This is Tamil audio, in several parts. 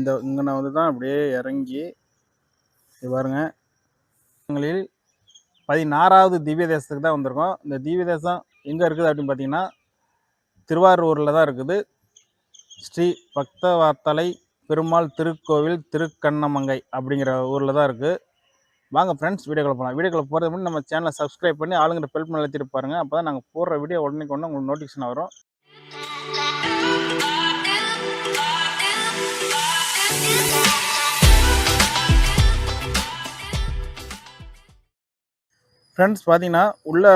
இந்த இங்கன வந்து தான் அப்படியே இறங்கி பாருங்கள் பதினாறாவது திவ்ய தேசத்துக்கு தான் வந்திருக்கோம். இந்த திவ்ய தேசம் எங்கே இருக்குது அப்படின்னு பார்த்தீங்கன்னா திருவாரூரில் தான் இருக்குது. ஸ்ரீ பக்தவாத்தலை பெருமாள் திருக்கோவில் திருக்கண்ணமங்கை அப்படிங்கிற ஊரில் தான் இருக்குது வாங்க ஃப்ரெண்ட்ஸ் வீடியோக்குள்ள போகலாம் வீடியோக்குள்ள போகிறது முன்னாடி நம்ம சேனலை சப்ஸ்கிரைப் பண்ணி ஆளுங்கிற பெல் பண்ணி அழுத்திட்டு பாருங்கள் அப்போ தான் நாங்கள் போடுற வீடியோ உடனே கொண்டு உங்களுக்கு நோட்டிஃபிகேஷன் வரும். ஃப்ரெண்ட்ஸ் பார்த்தீங்கன்னா உள்ளே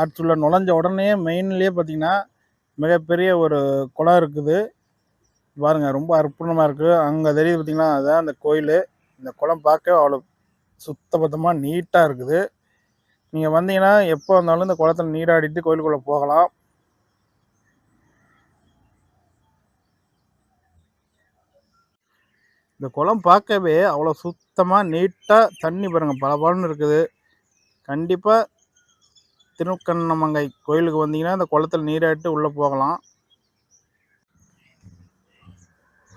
ஆற்றுல நுழைஞ்ச உடனே மெயின்லேயே பார்த்தீங்கன்னா மிகப்பெரிய ஒரு குளம் இருக்குது. பாருங்கள் ரொம்ப அற்புதமாக இருக்குது அங்கே தெரியுது பார்த்தீங்கன்னா அதுதான் அந்த கோயில். இந்த குளம் பார்க்க அவ்வளோ சுத்தபத்தமாக நீட்டாக இருக்குது. நீங்கள் வந்தீங்கன்னா எப்போ வந்தாலும் இந்த குளத்துல நீராடிட்டு கோயிலுக்குள்ளே போகலாம். இந்த குளம் பார்க்கவே அவ்வளோ சுத்தமாக நீட்டாக தண்ணி பாருங்கள் பளபளன்னு இருக்குது. கண்டிப்பாக திருக்கண்ணமங்கை கோயிலுக்கு வந்தீங்கன்னா அந்த குளத்துல நீராட்டு உள்ளே போகலாம்.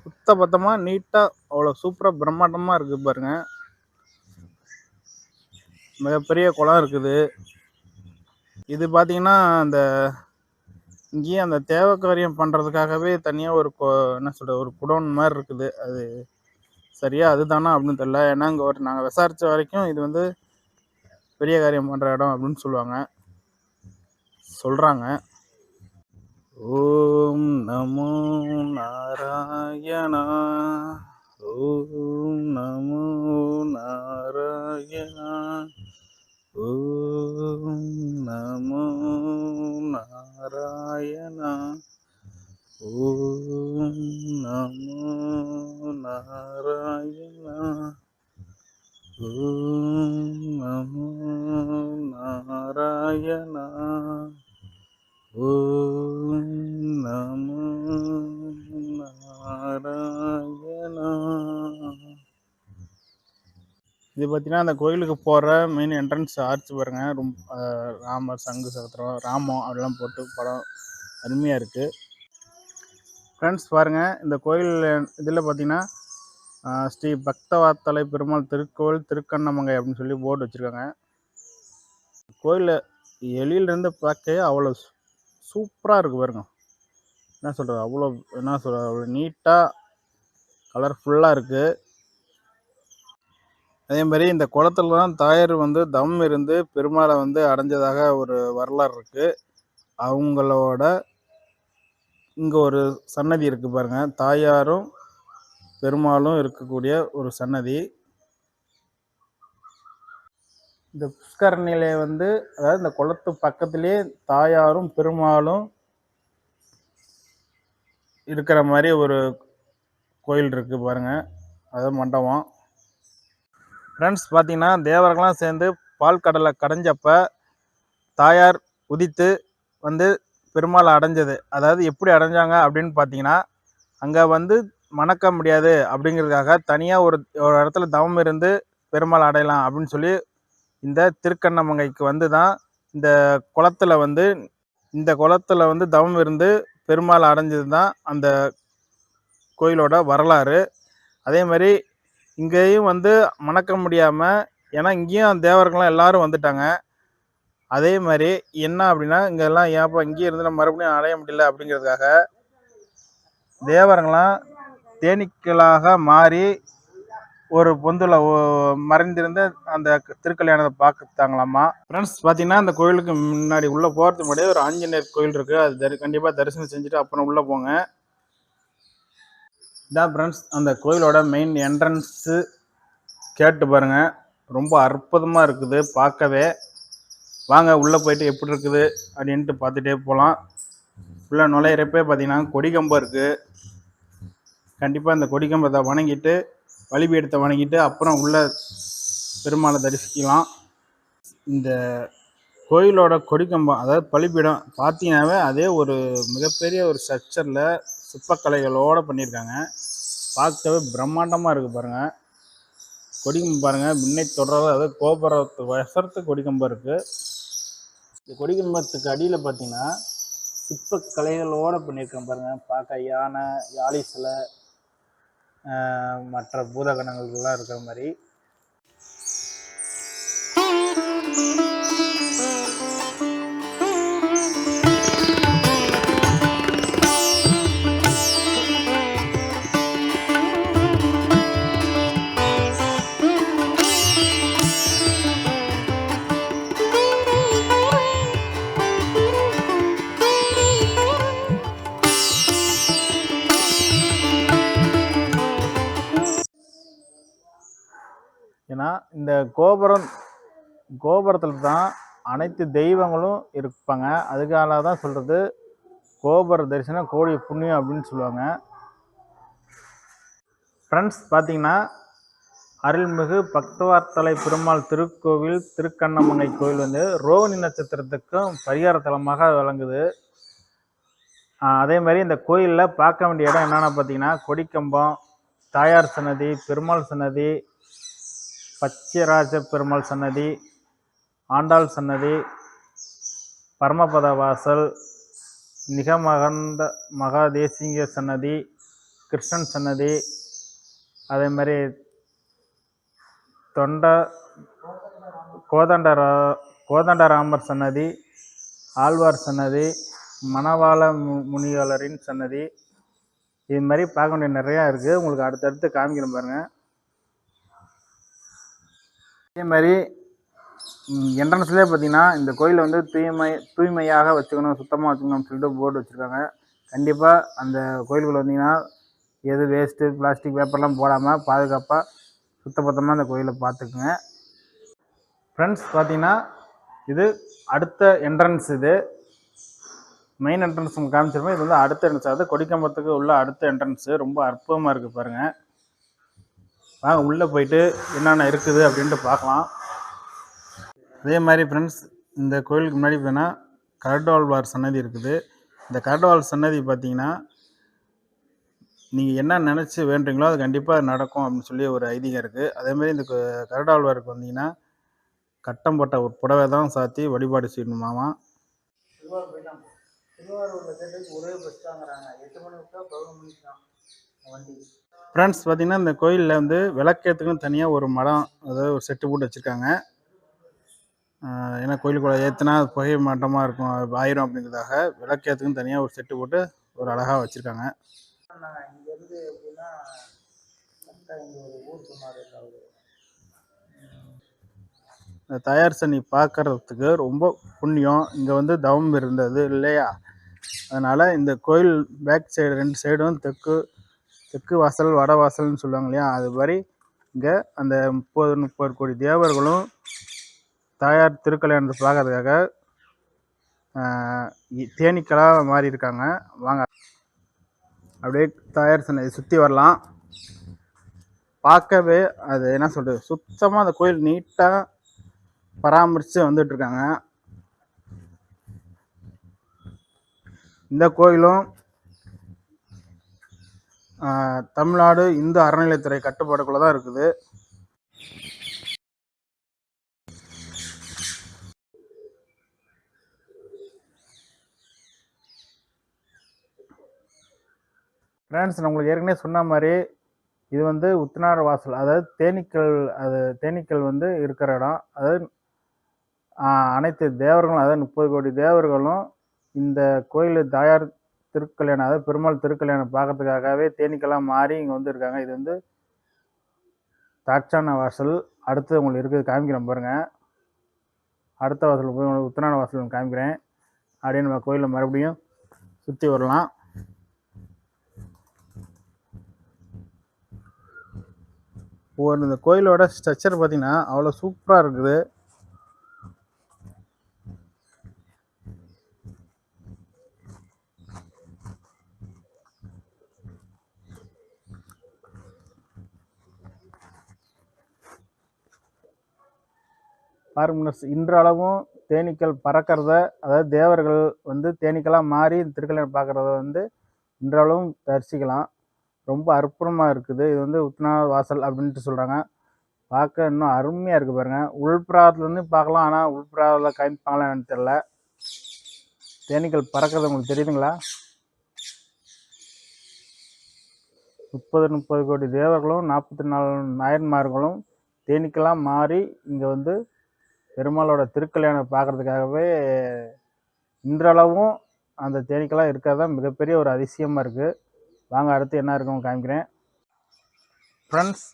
சுத்த பத்தமாக நீட்டாக அவ்வளோ சூப்பராக பிரம்மாண்டமாக இருக்குது பாருங்க. மிகப்பெரிய குளம் இருக்குது. இது பார்த்தீங்கன்னா அந்த இங்கேயும் அந்த தேவ காரியம் பண்ணுறதுக்காகவே தனியாக ஒரு என்ன சொல்கிறது ஒரு குடோன் மாதிரி இருக்குது. அது சரியா அதுதானா அப்படின்னு தெரியல. ஏன்னா இங்கே ஒரு நாங்கள் விசாரித்த வரைக்கும் இது வந்து பெரிய காரியம் பண்ணுற இடம் அப்படின்னு சொல்லுவாங்க. சொல்கிறாங்க ஓம் நமோ நாராயணா. ஓம் நமோ நாராயணா. ஓ இது பார்த்தீங்கன்னா அந்த கோயிலுக்கு போகிற மெயின் என்ட்ரன்ஸ் ஆர்ச் பாருங்க. ரொம்ப ராமர் சங்கு சகத்திரம் ராமம் அதெல்லாம் போட்டு படம் அருமையாக இருக்குது ஃப்ரெண்ட்ஸ் பாருங்கள் இந்த கோயில் இதில் பார்த்தீங்கன்னா ஸ்ரீ பக்தவாத்தலை பெருமாள் திருக்கோவில் திருக்கண்ணமங்கை அப்படின்னு சொல்லி போர்டு வச்சுருக்காங்க. கோயிலில் எளியிலேருந்து பார்க்க அவ்வளோ சூப்பராக இருக்குது பாருங்க. என்ன சொல்கிறது அவ்வளோ என்ன சொல்கிறது அவ்வளோ நீட்டாக கலர்ஃபுல்லாக இருக்குது அதே மாதிரி இந்த குளத்துல தான் தாயார் வந்து தம் இருந்து பெருமாளை வந்து அடைஞ்சதாக ஒரு வரலாறு இருக்குது அவங்களோட இங்கே ஒரு சன்னதி இருக்குது பாருங்கள் தாயாரும் பெருமாளும் இருக்கக்கூடிய ஒரு சன்னதி. இந்த புஷ்கரணியில வந்து அதாவது இந்த குளத்து பக்கத்துலேயே தாயாரும் பெருமாளும் இருக்கிற மாதிரி ஒரு கோயில் இருக்குது பாருங்கள் அது மண்டபம். ஃப்ரெண்ட்ஸ் பார்த்தீங்கன்னா தேவர்கள்லாம் சேர்ந்து பால் கடலை கடைஞ்சப்ப தாயார் உதித்து வந்து பெருமாளை அடைஞ்சது. அதாவது எப்படி அடைஞ்சாங்க அப்படின்னு பார்த்தீங்கன்னா அங்கே வந்து மணக்க முடியாது அப்படிங்கிறதுக்காக தனியாக ஒரு ஒரு இடத்துல தவம் இருந்து பெருமாள் அடையலாம் அப்படின்னு சொல்லி இந்த திருக்கண்ணமங்கைக்கு வந்து தான் இந்த குளத்துல வந்து இந்த குளத்துல வந்து தவம் இருந்து பெருமாள் அடைஞ்சது தான் அந்த கோயிலோட வரலாறு. அதே மாதிரி இங்கேயும் வந்து மணக்க முடியாமல் ஏன்னா இங்கேயும் தேவர்கள்லாம் எல்லாரும் வந்துட்டாங்க. அதே மாதிரி என்ன அப்படின்னா இங்கெல்லாம் ஏன்ப்பா இங்கேயே இருந்து நம்ம மறுபடியும் அடைய முடியல அப்படிங்கிறதுக்காக தேவர்கள்லாம் தேனீக்களாக மாறி ஒரு பொந்துல மறைந்திருந்து அந்த திருக்கல்யாணத்தை பார்த்தாங்களாமா ஃப்ரெண்ட்ஸ் பார்த்தீங்கன்னா அந்த கோயிலுக்கு முன்னாடி உள்ளே போகிறதுக்கு முன்னாடியே ஒரு ஆஞ்சநேயர் கோயில் இருக்குது அது தரி கண்டிப்பாக தரிசனம் செஞ்சுட்டு அப்புறம் உள்ளே போங்க. இதான் ஃப்ரெண்ட்ஸ் அந்த கோயிலோட மெயின் என்ட்ரன்ஸு கேட்டு பாருங்கள் ரொம்ப அற்புதமாக இருக்குது. பார்க்கவே. வாங்க உள்ளே போயிட்டு எப்படி இருக்குது அப்படின்ட்டு பார்த்துட்டே போகலாம் உள்ளே நுழையிறப்பே பார்த்தீங்கன்னா கொடிக்கம்பம் இருக்குது கண்டிப்பாக இந்த கொடிக்கம்பத்தை வணங்கிட்டு வழிபீடத்தை வணங்கிட்டு அப்புறம் உள்ள பெருமாளை தரிசிக்கலாம். இந்த கோயிலோட கொடிக்கம்பம் அதாவது பலிபீடம் பார்த்தீங்கன்னாவே அதே ஒரு மிகப்பெரிய ஒரு ஸ்ட்ரக்சரில் சிற்பக்கலைகளோடு பண்ணியிருக்காங்க. பார்க்கவே பிரம்மாண்டமாக இருக்குது பாருங்கள் கொடிக்கம்பம் பாருங்கள் முன்னை தொடராத அதாவது கோபுரத்து வசரத்து கொடிக்கம்பம் இருக்குது இந்த கொடிக்கம்பத்துக்கு அடியில் பார்த்தீங்கன்னா சிற்பக்கலைகளோடு பண்ணியிருக்கேன் பாருங்கள் பார்க்க யானை யாழி சிலை மற்ற பூதகணங்கள்லாம் இருக்கிற மாதிரி. இந்த கோபுரம் கோபுரத்தில் தான் அனைத்து தெய்வங்களும் இருப்பாங்க. அதுக்காக தான் சொல்கிறது கோபுர தரிசனம் கோடி புண்ணியம் அப்படின்னு சொல்லுவாங்க. ஃப்ரெண்ட்ஸ் பார்த்தீங்கன்னா அருள்மிகு பக்தவார்த்தலை பெருமாள் திருக்கோவில் திருக்கண்ணமங்கை கோவில் வந்து ரோகிணி நட்சத்திரத்துக்கும் பரிகார தலமாக விளங்குது. அதே மாதிரி இந்த கோயிலில் பார்க்க வேண்டிய இடம் என்னென்னா பார்த்தீங்கன்னா கொடிக்கம்பம் தாயார் சன்னதி பெருமாள் சன்னதி பச்சைராஜ பெருமாள் சன்னதி ஆண்டாள் சன்னதி பரமபத வாசல் நிகமகந்த மகாதேசிங்க சன்னதி கிருஷ்ணன் சன்னதி அதே மாதிரி தொண்ட கோதண்டரா கோதண்டராமர் சன்னதி ஆழ்வார் சன்னதி மணவாள மு- முனியாளரின் சன்னதி. இது மாதிரி பார்க்க வேண்டிய நிறையா இருக்குது உங்களுக்கு அடுத்தடுத்து காமிக்கிறேன் பாருங்கள் அதே மாதிரி என்ட்ரன்ஸ்லேயே பார்த்தீங்கன்னா இந்த கோயிலை வந்து தூய்மை தூய்மையாக வச்சுக்கணும் சுத்தமாக வச்சுக்கணும்னு சொல்லிட்டு போர்டு வச்சுருக்காங்க. கண்டிப்பாக அந்த கோயிலுக்குள்ள வந்தீங்கன்னா எது வேஸ்ட்டு பிளாஸ்டிக் பேப்பர்லாம் போடாமல் பாதுகாப்பாக சுத்தபத்தமாக அந்த கோயிலை பார்த்துக்குங்க. ஃப்ரெண்ட்ஸ் பார்த்தீங்கன்னா இது அடுத்த என்ட்ரன்ஸ் இது. மெயின் என்ட்ரன்ஸ் உங்களுக்கு காமிச்சிருப்போம் இது வந்து அடுத்த என்ட்ரன்ஸ் அதாவது கொடிக்கம்பத்துக்கு உள்ள அடுத்த என்ட்ரன்ஸு ரொம்ப அற்புதமாக இருக்குது பாருங்கள் வாங்க உள்ளே போயிட்டு என்னென்ன இருக்குது அப்படின்ட்டு பார்க்கலாம். அதே மாதிரி ஃப்ரெண்ட்ஸ் இந்த கோயிலுக்கு முன்னாடி பார்த்தீங்கன்னா கரடுவாழ்வார் சன்னதி இருக்குது. இந்த கரடுவாழ் சன்னதி பார்த்தீங்கன்னா நீங்கள் என்ன நினச்சி வேண்டுறீங்களோ அது கண்டிப்பாக நடக்கும் அப்படின்னு சொல்லி ஒரு ஐதீகம் இருக்குது அதேமாதிரி இந்த க- கரடாழ்வாருக்கு வந்தீங்கன்னா கட்டம் போட்ட ஒரு புடவை தான் சாத்தி வழிபாடு செய்யணுமாமா ஒரே பஸ் தாங்கிறாங்க எட்டு மணி விட்டால் பதினொன்று மணிக்கு தான். ஃப்ரெண்ட்ஸ் பார்த்தீங்கன்னா இந்த கோயிலில் வந்து விளக்கேற்றுக்குன்னு தனியாக ஒரு மடம் அதாவது ஒரு செட்டு போட்டு வச்சுருக்காங்க. ஏன்னா கோயிலுக்குள்ள ஏற்றுனா புகை மட்டமாக இருக்கும் ஆயிரும் அப்படிங்கிறதாக விளக்கேற்றுக்குன்னு தனியாக ஒரு செட்டு போட்டு ஒரு அழகாக வச்சுருக்காங்க. இங்கேருந்து எப்படின்னா இங்கே ஒரு ஊர் சொன்னார் இந்த தயார் சனி பார்க்கறதுக்கு ரொம்ப புண்ணியம். இங்கே வந்து தவம் இருந்தது இல்லையா? அதனால் இந்த கோயில் பேக் சைடு ரெண்டு சைடும் தெற்கு தெற்கு வாசல் வட வாசல்னு சொல்லுவாங்க இல்லையா? அது மாதிரி இங்கே அந்த முப்பது முப்பது கோடி தேவர்களும் தாயார் திருக்கல்யாணத்தை பார்க்கறதுக்காக தேனீக்களாக மாறி இருக்காங்க. வாங்க. அப்படியே தாயார் சன்னதி சுற்றி வரலாம். பார்க்கவே அது என்ன சொல்கிறது சுத்தமாக அந்த கோயில் நீட்டாக பராமரித்து வந்துட்டு இருக்காங்க. இந்த கோயிலும் தமிழ்நாடு இந்து அறநிலையத்துறை கட்டுப்பாடுக்குள்ளே தான் இருக்குது. ஃப்ரெண்ட்ஸ் நான் உங்களுக்கு ஏற்கனவே சொன்ன மாதிரி இது வந்து உத்தனார் வாசல் அதாவது தேனீக்கள் அது தேனீக்கள் வந்து இருக்கிற இடம். அதாவது அனைத்து தேவர்களும் அதாவது முப்பது கோடி தேவர்களும் இந்த கோயில் தாயார் திருக்கல்யாணம் அதாவது பெருமாள் திருக்கல்யாணம் பார்க்கறதுக்காகவே தேனிக்கெல்லாம் மாறி இங்கே வந்துருக்காங்க. இது வந்து தாட்சான வாசல். அடுத்து உங்களுக்கு இருக்குது காமிக்கிறேன் பாருங்கள் அடுத்த வாசல் போய் உங்களுக்கு உத்தரான வாசல் காமிக்கிறேன். அப்படியே நம்ம கோயிலில் மறுபடியும் சுற்றி வரலாம். ஒரு இந்த கோயிலோட ஸ்ட்ரக்சர் பார்த்தீங்கன்னா அவ்வளோ சூப்பராக இருக்குது. பாருங்க இன்றளவும் தேனீக்கள் பறக்கிறத அதாவது தேவர்கள் வந்து தேனீக்களாக மாறி திருக்கல்யாணம் பார்க்குறத வந்து இன்றளவும் தரிசிக்கலாம். ரொம்ப அற்புதமாக இருக்குது. இது வந்து உத்னா வாசல் அப்படின்ட்டு சொல்கிறாங்க பார்க்க இன்னும் அருமையாக இருக்குது பாருங்கள் உள்பிராத்துலேருந்து பார்க்கலாம். ஆனால் உள்பிராவில் காமிப்பாங்களா என்னன்னு தெரில தேனீக்கள் பறக்கிறது உங்களுக்கு தெரியுதுங்களா? முப்பது முப்பது கோடி தேவர்களும் நாற்பத்தி நாலு நாயன்மார்களும் தேனீக்கெல்லாம் மாறி இங்கே வந்து பெருமாளோட திருக்கல்யாணம் பார்க்கறதுக்காகவே இன்றளவும் அந்த தேனீக்கெல்லாம் இருக்கிறது தான் மிகப்பெரிய ஒரு அதிசயமாக இருக்குது வாங்க அடுத்து என்ன இருக்குன்னு காமிக்கிறேன். ஃப்ரெண்ட்ஸ்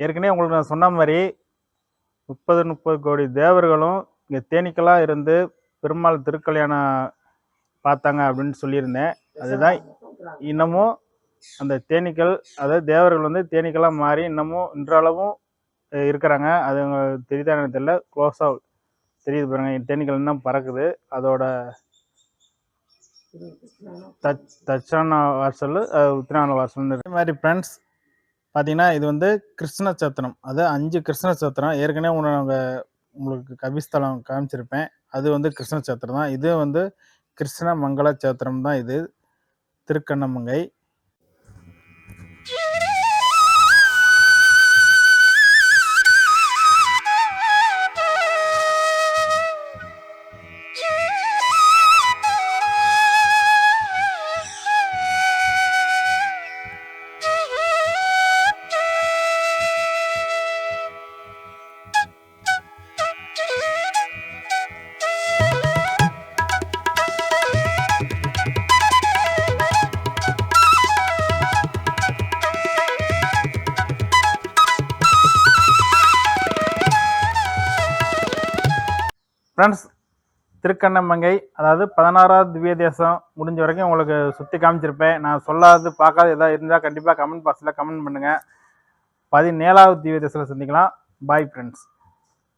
ஏற்கனவே உங்களுக்கு நான் சொன்ன மாதிரி முப்பது முப்பது கோடி தேவர்களும் இங்கே தேனீக்கெல்லாம் இருந்து பெருமாள் திருக்கல்யாணம் பார்த்தாங்க அப்படின்னு சொல்லியிருந்தேன். அதுதான் இன்னமும் அந்த தேனீக்கள் அதாவது தேவர்கள் வந்து தேனீக்கெல்லாம் மாறி இன்னமும் இன்றளவும் இருக்கிறாங்க. அது உங்களுக்கு தெரியுதா எனக்கு தெரியல. க்ளோஸாக தெரியுது பாருங்க. தேனீக்கள் இன்னும் பறக்குது. அதோட தச் தச்சான வாசல் உத்திரான வாசல் இதே மாதிரி ஃப்ரெண்ட்ஸ் பார்த்தீங்கன்னா இது வந்து கிருஷ்ண சத்திரம் அது அஞ்சு கிருஷ்ண சத்திரம் ஏற்கனவே உன்னை நாங்கள் உங்களுக்கு கபிஸ்தலம் காமிச்சிருப்பேன். அது வந்து கிருஷ்ண சத்திரம் தான். இது வந்து கிருஷ்ண மங்கள சேத்திரம் தான் இது. திருக்கண்ணமங்கை. ஃப்ரெண்ட்ஸ் திருக்கண்ணமங்கை அதாவது பதினாறாவது திவ்ய தேசம் முடிஞ்ச வரைக்கும் உங்களுக்கு சுற்றி காமிச்சிருப்பேன். நான் சொல்லாது பார்க்காது எதாவது இருந்தால் கண்டிப்பாக கமெண்ட் பாக்ஸில் கமெண்ட் பண்ணுங்கள் பதினேழாவது திவ்ய தேசத்தில் சந்திக்கலாம். Bye friends